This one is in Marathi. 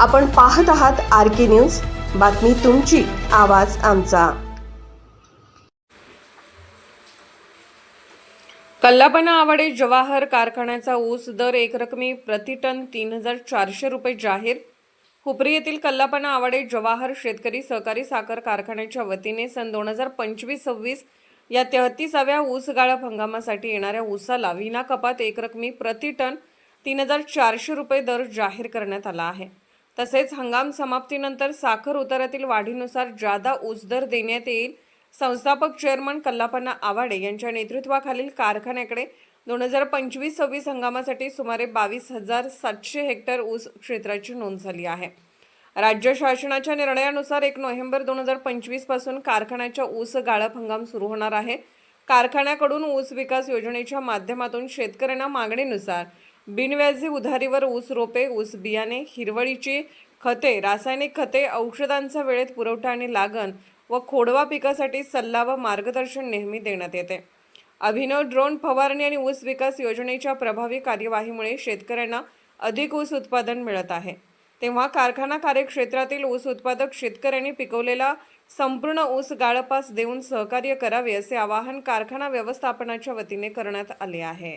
आपण पाहत आहात आर के न्यूज. बातमी तुमची आवाज आमचा. कल्लापना आवाडे जवाहर कारखान्याचा ऊस दर एकरकमी प्रतिटन तीन हजार चारशे रुपये जाहीर. हुपरी येथील कल्लापना आवाडे जवाहर शेतकरी सहकारी साखर कारखान्याच्या वतीने सन दोन हजार पंचवीस सव्वीस या तेहतीसाव्या ऊस गाळप हंगामासाठी येणाऱ्या ऊसाला विना कपात एकरकमी प्रतिटन तीन हजार चारशे रुपये दर जाहीर करण्यात आला आहे. तसेच हंगाम समाप्तीनंतर साखर उतारातील वाढीनुसार जादा ऊस दर देण्यात येईल. संस्थापक चेअरमन कल्लापन्ना आवाडे यांच्या नेतृत्वाखालील कारखान्याकडे दोन हजार पंचवीस सव्वीस हंगामासाठी सुमारे बावीस हजार सातशे हेक्टर ऊस क्षेत्राची नोंद झाली आहे. राज्य शासनाच्या निर्णयानुसार एक नोव्हेंबर दोन हजार पंचवीसपासून कारखान्याच्या ऊस गाळप हंगाम सुरू होणार आहे. कारखान्याकडून ऊस विकास योजनेच्या माध्यमातून शेतकऱ्यांना मागणीनुसार बिनव्याजी उधारीवर ऊस रोपे ऊस बियाणे हिरवळीची खते रासायनिक खते औषधांचा वेळेत पुरवठा आणि लागण व खोडवा पिकासाठी सल्ला व मार्गदर्शन नेहमी देण्यात येते. अभिनव ड्रोन फवारणी आणि ऊस विकास योजनेच्या प्रभावी कार्यवाहीमुळे शेतकऱ्यांना अधिक ऊस उत्पादन मिळत आहे. तेव्हा कारखाना कार्यक्षेत्रातील ऊस उत्पादक शेतकऱ्यांनी पिकवलेला संपूर्ण ऊस गाळपास देऊन सहकार्य करावे असे आवाहन कारखाना व्यवस्थापनाच्या वतीने करण्यात आले आहे.